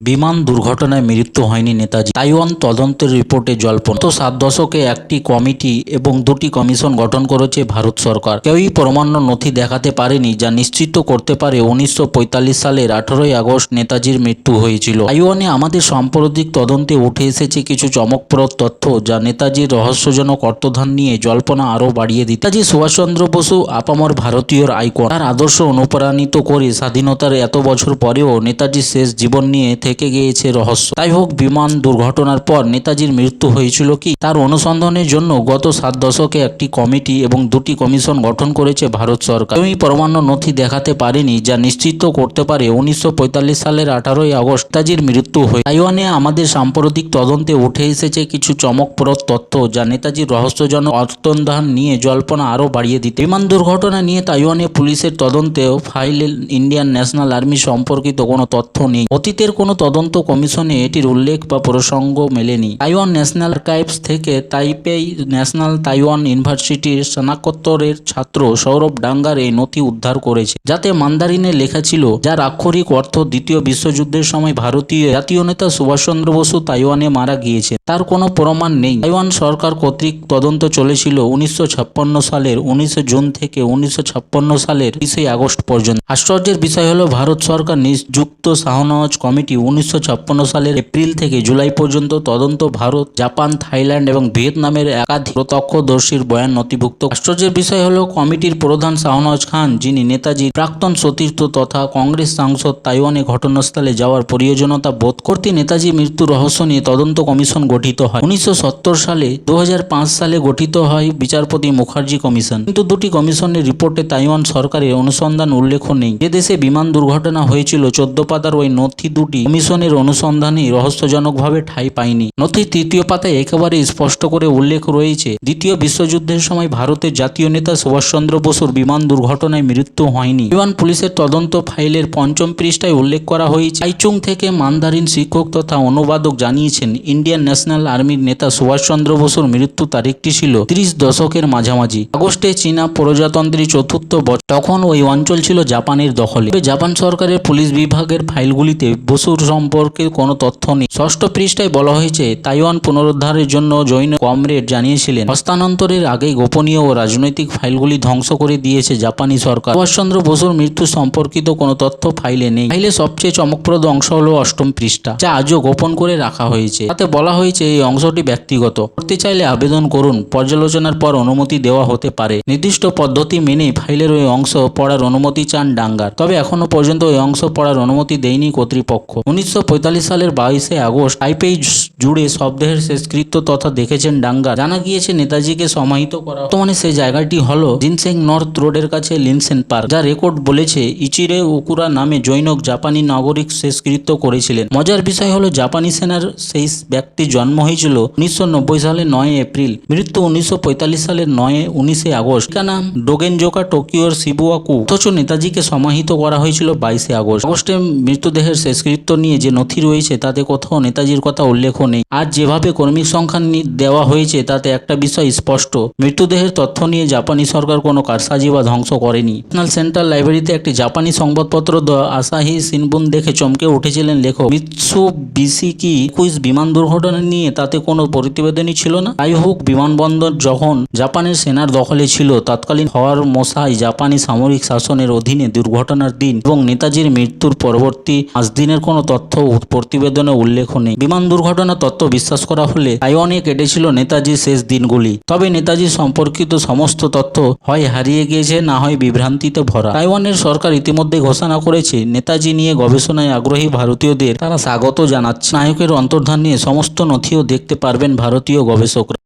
বিমান দুর্ঘটনায় মৃত্যু হয়নি নেতাজি। তাইওয়ান তদন্তের রিপোর্টে জল্পনা। গত সাত দশকে একটি কমিটি এবং দুটি কমিশন গঠন করেছে ভারত সরকার। কেউই প্রমাণ্য নথি দেখাতে পারেনি, যা নিশ্চিত করতে পারে উনিশশো সালের আঠারোই আগস্ট নেতাজির মৃত্যু হয়েছিল। তাইওয়ানে আমাদের সাম্প্রতিক তদন্তে উঠে এসেছে কিছু চমকপ্রদ তথ্য, যা নেতাজির রহস্যজনক অর্থধান নিয়ে জল্পনা আরও বাড়িয়ে দিতে নেতাজি সুভাষচন্দ্র বসু আপামর ভারতীয়র আইকন। তার আদর্শ অনুপ্রাণিত করে স্বাধীনতার এত বছর পরেও নেতাজির শেষ জীবন নিয়ে থেকে গিয়েছে রহস্য। তাই হোক, বিমান দুর্ঘটনার পর নেতাজির মৃত্যু হয়েছিল কি? তার অনুসন্ধানের জন্য গত সাত দশকে একটি কমিটি এবং দুটি কমিশন গঠন করেছে ভারত সরকার। কেউই প্রমাণ্য নথি দেখাতে পারেনি, যা নিশ্চিত করতে পারে উনিশশো পঁয়তাল্লিশ সালের আঠারোই আগস্ট নেতাজির মৃত্যু হয়ে। তাইওয়ানে আমাদের সাম্প্রতিক তদন্তে উঠে এসেছে কিছু চমকপ্রদ তথ্য, যা নেতাজির রহস্যজনক অর্থধান নিয়ে জল্পনা আরও বাড়িয়ে দিতে। বিমান দুর্ঘটনা নিয়ে তাইওয়ানে পুলিশের তদন্তেও ফাইলে ইন্ডিয়ান ন্যাশনাল আর্মি সম্পর্কিত কোনো তথ্য নেই। অতীতের কোনো তদন্ত কমিশনে এটির উল্লেখ বা প্রসঙ্গ মেলেনি। তাইওয়ান ন্যাশনাল আর্কাইভস থেকে তাইপেই ন্যাশনাল তাইওয়ান ইউনিভার্সিটির স্নাতকোত্তরের ছাত্র সৌরভ ডাঙ্গার এই নথি উদ্ধার করেছে। যাতে মান্দারিনে লেখা ছিল যার আক্ষরিক অর্থ দ্বিতীয় বিশ্বযুদ্ধের সময় ভারতীয় জাতীয় নেতা সুভাষচন্দ্র বসু তাইওয়ানে মারা গিয়েছে তার কোনো প্রমাণ নেই। তাইওয়ান সরকার কর্তৃক তদন্ত চলেছিল উনিশশো ছাপ্পান্ন সালের উনিশে জুন থেকে উনিশশো ছাপ্পান্ন সালের বিশে আগস্ট পর্যন্ত। আশ্চর্যের বিষয় হল, ভারত সরকার নিযুক্ত শাহনওয়াজ কমিটি উনিশশো সালের এপ্রিল থেকে জুলাই পর্যন্ত তদন্ত ভারত, জাপান, থাইল্যান্ড এবং ভিয়েতনামের একাধিক প্রত্যক্ষদর্শীর বয়ান নথিভুক্ত। আশ্চর্যের বিষয় হলো, কমিটির প্রধান শাহনওয়াজ খান, যিনি নেতাজির প্রাক্তন সতীর্থ তথা কংগ্রেস সাংসদ তাইওয়ানে ঘটনাস্থলে যাওয়ার প্রয়োজনীয়তা বোধ করতে নেতাজি মৃত্যুর রহস্য নিয়ে তদন্ত কমিশন গঠিত হয়। উনিশশো সত্তর সালে দু হাজার পাঁচ সালে গঠিত হয় বিচারপতি মুখার্জি কমিশন। কিন্তু দুটি কমিশনের রিপোর্টে তাইওয়ান সরকারের অনুসন্ধান উল্লেখ নেই। যে দেশে বিমান দুর্ঘটনা হয়েছিল চোদ্দ পাতার ওই নথি দুটি কমিশনের অনুসন্ধানে রহস্যজনকভাবে ঠাঁই পায়নি। নথির তৃতীয় পাতায় একেবারে স্পষ্ট করে উল্লেখ রয়েছে, দ্বিতীয় বিশ্বযুদ্ধের সময় ভারতের জাতীয় নেতা সুভাষচন্দ্র বসুর বিমান দুর্ঘটনায় মৃত্যু হয়নি। বিমান পুলিশের তদন্ত ফাইলের পঞ্চম পৃষ্ঠায় উল্লেখ করা হয়েছে, আইচুং থেকে মান্দারিন শিক্ষক তথা অনুবাদক জানিয়েছেন, ইন্ডিয়ান ন্যাশনাল আর্মির নেতা সুভাষচন্দ্র বসুর মৃত্যু তারিখটি ছিল ত্রিশ দশকের মাঝামাঝি। আগস্টে চীনা প্রজাতন্ত্রী চতুর্থ বছর তখন ওই অঞ্চল ছিল জাপানের দখলে। জাপান সরকারের পুলিশ বিভাগের ফাইলগুলিতে বসুর সম্পর্কে কোনো তথ্য নেই। ষষ্ঠ পৃষ্ঠায় বলা হয়েছে, তাইওয়ান পুনরুদ্ধারের জন্য জৈন কমরেড জানিয়েছিলেন, হস্তান্তরের আগে গোপনীয় ও রাজনৈতিক ফাইলগুলি ধ্বংস করে দিয়েছে জাপানি সরকার। সুভাষচন্দ্র বসুর মৃত্যু সম্পর্কিত কোনো তথ্য ফাইলে নেই। ফাইলে সবচেয়ে চমকপ্রদ অংশ হলো অষ্টম পৃষ্ঠা, যা আজও গোপন করে রাখা হয়েছে। তাতে বলা হয়েছে, এই অংশটি ব্যক্তিগত। করতে চাইলে আবেদন করুন, পর্যালোচনার পর অনুমতি দেওয়া হতে পারে। নির্দিষ্ট পদ্ধতি মেনে ফাইলের ওই অংশ পড়ার অনুমতি চান ডাঙ্গার। তবে এখনও পর্যন্ত ওই অংশ পড়ার অনুমতি দেয়নি কর্তৃপক্ষ। উনিশশো সালের বাইশে আগস্ট টাইপেই জুড়ে শব্দের শেষকৃত্য তথা দেখেছেন ডাঙ্গা। জানা গিয়েছে, নেতাজিকে সমাহিত করা বর্তমানে সেই জায়গাটি হল জিনসেং নর্থ রোডের কাছে লিনসেন পার্ক, যা রেকর্ড বলেছে ইচিরে উকুরা নামে জৈনক জাপানি নাগরিক শেষকৃত্য করেছিলেন। মজার বিষয় হলো, জাপানি সেনার সেই ব্যক্তি জন্ম হয়েছিল উনিশশো সালের নয় এপ্রিল, মৃত্যু উনিশশো পঁয়তাল্লিশ সালের নয় উনিশে আগস্ট। ঠিকানা, ডোগেনজোকা, টোকিওর, শিবুয়াকু। অথচ নেতাজিকে সমাহিত করা হয়েছিল বাইশে আগস্ট। আগস্টে মৃতদেহের শেষকৃত্য নিয়ে যে নথি রয়েছে, তাতে কোথাও নেতাজির কথা উল্লেখ নেই। আর যেভাবে কর্মী সংখ্যা দেওয়া হয়েছে, তাতে একটা বিষয় স্পষ্ট। মৃতদেহের তথ্য নিয়ে জাপানি সরকার কোনো কারসাজি বা ধ্বংস করেনি। ন্যাশনাল সেন্ট্রাল লাইব্রেরিতে একটি জাপানি সংবাদপত্র আসাহি সিনবুন দেখে চমকে উঠেছিলেন লেখক। মিৎসু বিসি কি একুশ বিমান দুর্ঘটনা নিয়ে তাতে কোনো প্রতিবেদনই ছিল না। যাই হোক বিমানবন্দর যখন জাপানের সেনার দখলে ছিল, তৎকালীন হওয়ার মশাই জাপানি সামরিক শাসনের অধীনে দুর্ঘটনার দিন এবং নেতাজির মৃত্যুর পরবর্তী পাঁচ দিনের কোনো তথ্য প্রতিবেদনে উল্লেখ নেই। বিমান দুর্ঘটনার তথ্য বিশ্বাস করা হলে তাইওয়ানে কেটেছিল নেতাজির শেষ দিনগুলি। তবে নেতাজি সম্পর্কিত সমস্ত তথ্য হয় হারিয়ে গিয়েছে, না হয় বিভ্রান্তিতে ভরা। তাইওয়ানের সরকার ইতিমধ্যে ঘোষণা করেছে, নেতাজি নিয়ে গবেষণায় আগ্রহী ভারতীয়দের তারা স্বাগত জানাচ্ছে। নায়কের অন্তর্ধান নিয়ে সমস্ত নথিও দেখতে পারবেন ভারতীয় গবেষকরা।